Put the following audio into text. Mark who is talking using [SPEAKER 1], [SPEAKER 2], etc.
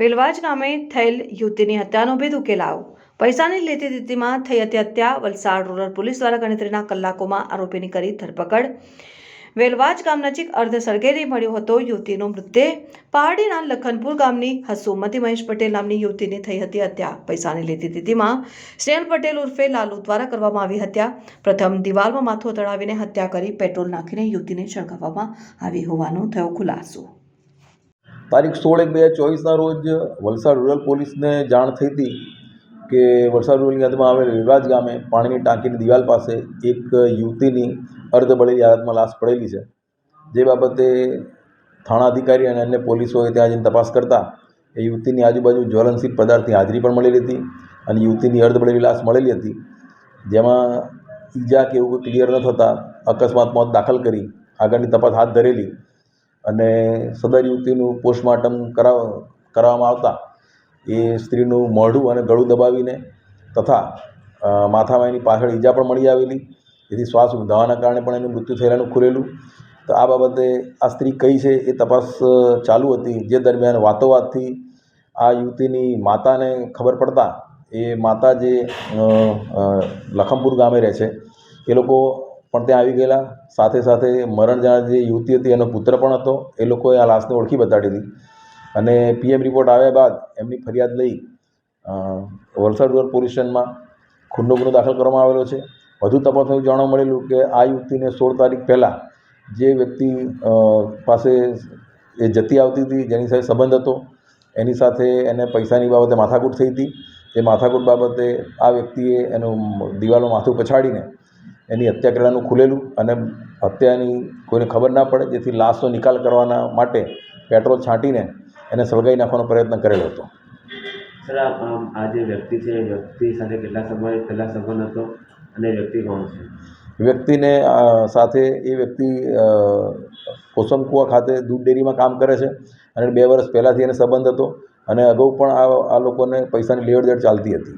[SPEAKER 1] વેલવાજ ગામે થયેલ યુવતીની હત્યાનો ભેદ ઉકેલાયો. પૈસાની લેતી દીતીમાં થઈ હતી હત્યા. વલસાડ રૂરલ પોલીસ દ્વારા ગણતરીના કલાકોમાં આરોપીની કરી ધરપકડ. વેલવાજ ગામ નજીક અર્ધ સળગેરી મળ્યો હતો. યુવતીનો મૃતદેહ પહાડીના લખનપુર ગામની હસુમતી મહેશ પટેલ નામની યુવતીની થઈ હતી હત્યા. પૈસાની લેતી દીધીમાં સ્નેહલ પટેલ ઉર્ફે લાલુ દ્વારા કરવામાં આવી હત્યા. પ્રથમ દિવાલમાં માથું તળાવીને હત્યા કરી પેટ્રોલ નાખીને યુવતીને સળગાવવામાં આવી હોવાનો થયો ખુલાસો.
[SPEAKER 2] તારીખ સોળ એક બે હજાર ચોવીસના રોજ વલસાડ રૂરલ પોલીસને જાણ થઈ હતી કે વલસાડ રૂરલની યાદમાં આવેલ વિવાજ ગામે પાણીની ટાંકીની દિવાલ પાસે એક યુવતીની અર્ધ બળેલી હાલતમાં લાશ પડેલી છે. જે બાબતે થાણા અધિકારી અને અન્ય પોલીસોએ ત્યાં જઈને તપાસ કરતાં એ યુવતીની આજુબાજુ જ્વલનશીલ પદાર્થની હાજરી પણ મળેલી હતી અને યુવતીની અર્ધ બળેલી લાશ મળેલી હતી. જેમાં ઈજા કે એવું ક્લિયર ન થતાં અકસ્માત મોત દાખલ કરી આગળની તપાસ હાથ ધરેલી અને સદર યુવતીનું પોસ્ટમોર્ટમ કરાવ, કરાવવામાં આવતા એ સ્ત્રીનું મોઢું અને ગળું દબાવીને તથા માથામાં એની પાછળ ઈજા પણ મળી આવેલી. જેથી શ્વાસ ઊંધાવાના કારણે પણ એનું મૃત્યુ થયેલાનું ખુલેલું. તો આ બાબતે આ સ્ત્રી કઈ છે એ તપાસ ચાલુ હતી. જે દરમિયાન વાતોવાતથી આ યુવતીની માતાને ખબર પડતા એ માતા જે લખમપુર ગામે રહે છે, એ લોકો પણ ત્યાં આવી ગયેલા. સાથે સાથે મરણ જનાર જે યુવતી હતી, એનો પુત્ર પણ હતો. એ લોકોએ આ લાશને ઓળખી બતાડી હતી અને પીએમ રિપોર્ટ આવ્યા બાદ એમની ફરિયાદ લઈ વલસાડ રૂરલ પોલીસ સ્ટેશનમાં ખૂનનો ગુનો દાખલ કરવામાં આવેલો છે. વધુ તપાસમાં જાણવા મળેલું કે આ યુવતીને સોળ તારીખ પહેલાં જે વ્યક્તિ પાસે એ જતી આવતી હતી, જેની સાથે સંબંધ હતો, એની સાથે એને પૈસાની બાબતે માથાકૂટ થઈ હતી. એ માથાકૂટ બાબતે આ વ્યક્તિએ એનું દિવાલો માથું પછાડીને એની હત્યા કરેલાનું ખુલેલું અને હત્યાની કોઈને ખબર ના પડે જેથી લાશનો નિકાલ કરવાના માટે પેટ્રોલ છાંટીને એને સળગાવી નાખવાનો પ્રયત્ન કરેલો હતો.
[SPEAKER 3] સર આ જે વ્યક્તિ છે એ વ્યક્તિ સાથે કેટલા સમય પહેલાં સંબંધ હતો અને વ્યક્તિ કોણ છે?
[SPEAKER 2] વ્યક્તિને સાથે એ વ્યક્તિ કોસમકુવા ખાતે દૂધ ડેરીમાં કામ કરે છે અને બે વર્ષ પહેલાંથી એને સંબંધ હતો અને અગાઉ પણ આ આ લોકોને પૈસાની લેવડ દેવડ ચાલતી હતી.